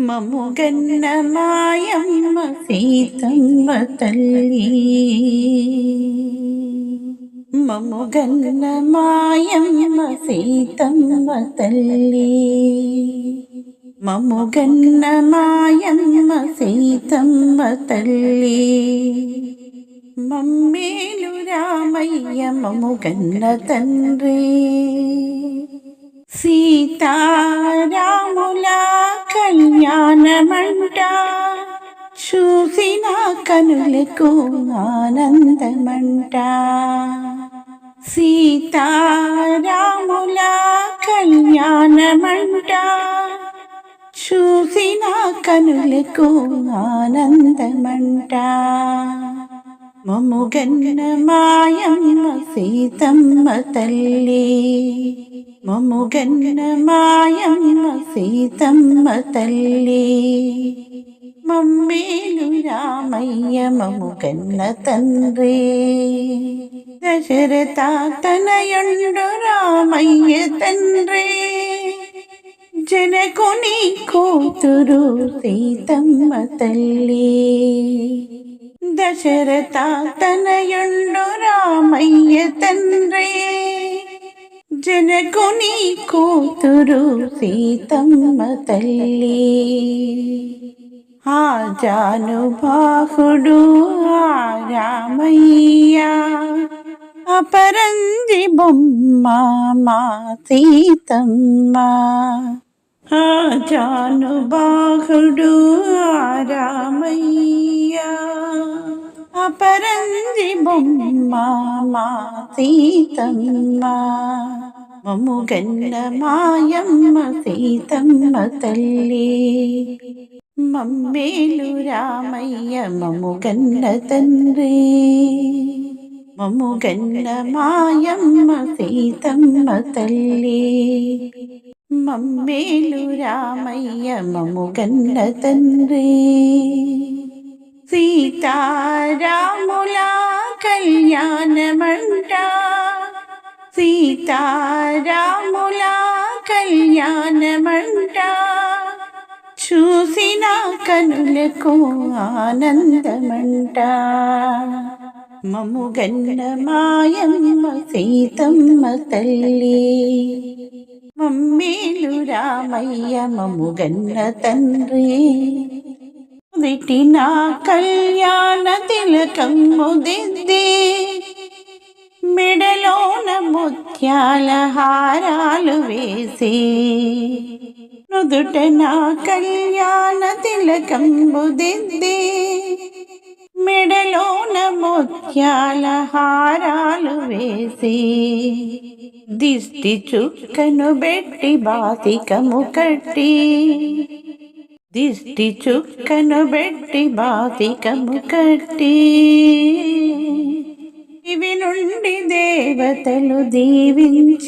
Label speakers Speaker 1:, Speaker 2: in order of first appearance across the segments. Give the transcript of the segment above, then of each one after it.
Speaker 1: మముగన్న మాయమ్మ సీతమ్మ తల్లి మముగన్న మాయమ్మ సీతమ్మ తల్లి మముగన్న మాయమ్మ సీతమ్మ తల్లి మమ్మేలు రామయ్య మముగన్న తండ్రి సీతారాముల కళ్యాణమంట చూసిన కనులకు ఆనందమంట. సీతారాముల కళ్యాణమంట. చూసిన కనులకు ఆనందమంట. మముగన్న మాయమ్మ సీతమ్మ తల్లి. మముగన్న మాయమ్మ సీతమ్మ తల్లి. మేలు రామయ్య మముగన్న తండ్రి. దశరథ తనయుండు రామయ్య తండ్రి. జనకుని కూతురు సీతమ్మ తల్లి. దశరథ తనయుండు రామయ్య తండ్రి. జనకుని కూతురు సీతమ్మ తల్లి. ఆ జానుబాహుడు ఆ రామయ్య అపరంజి బొమ్మ మా సీతమ్మ. ఆ జానుబాహుడు ఆ రామయ్య అపరంజి బొమ్మ మా సీతమ్మ. మముగన్న మాయమ్మ సీతమ్మ తల్లి. మమ్మేలు రామయ్య మముగన్న తండ్రి మముగన్న మాయమ్మ సీతమ్మ తల్లి మమ్మేలు రామయ్య మముగన్న తండ్రి సీతారాముల కళ్యాణమంట సీతారాముల కళ్యాణమంట చూసినా కనులకు ఆనందమంట. మముగన్న మాయమ్మ సీతమ్మ తల్లి. మమ్మేలు రామయ్య మముగన్న తండ్రి. విటిన కళ్యాణ తిలకమ్ముదిద్దే ముత్యాల హారాలు వేసి నుదుట నా కళ్యాణ తిలకంబు దిద్ది మెడలోన ముత్యాల హారాలు వేసి దిష్టి చుక్కను బెట్టి బాతికము కట్టి దిష్టి చుక్కను బెట్టి బాతికము కట్టి దేవతలు దీవించిరాగా.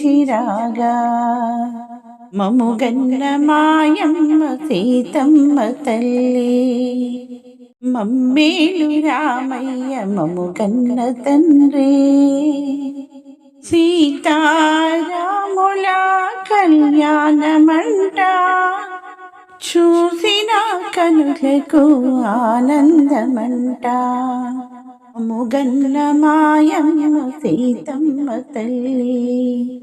Speaker 1: మముగన్న మాయమ్మ సీతమ్మ తల్లి. మమ్మేలు రామయ్య మముగన్న తండ్రి. సీతారాముల కళ్యాణమంట చూసిన కనులకు ఆనందమంట. ముగన్న మాయమ్మ సీతమ్మ తల్లి.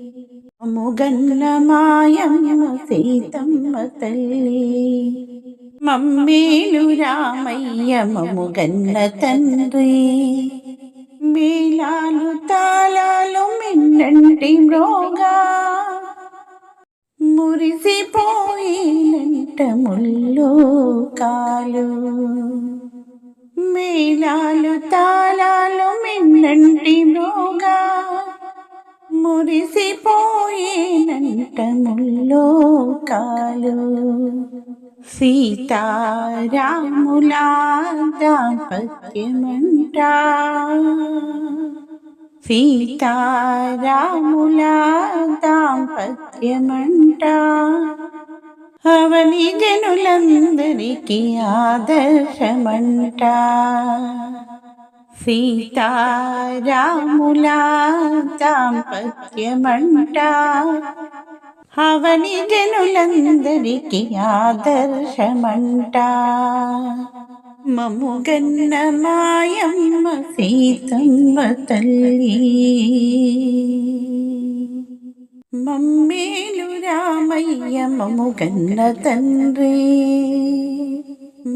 Speaker 1: ముగన్న మాయమ్మ సీతమ్మ తల్లి. మమ్మేలు రామయ్య మముగన్న తండ్రి. మేళాలు తాళాలు మిన్నంటి మ్రోగా మురిసిపోయినంట ముల్లో కాలు మేళాలు తాళాలు మిన్నంటి మ్రోగా మురిసిపోయేనంట ముల్లోకాలు కాలు. సీతారాముల దాంపత్యమంట సీతారాముల దాంపత్యమంట అవని జనులందరికీ ఆదర్శమంట సీతారాముల దాంపత్యమంట అవని జనులందరికీ ఆదర్శమంట మముగన్న మాయమ్మ సీతమ్మ తల్లి మమ్మేలు రామయ్య మముగన్న తండ్రి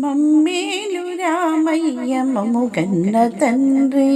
Speaker 1: మమ్మేలు రామయ్య మముగన్న తండ్రి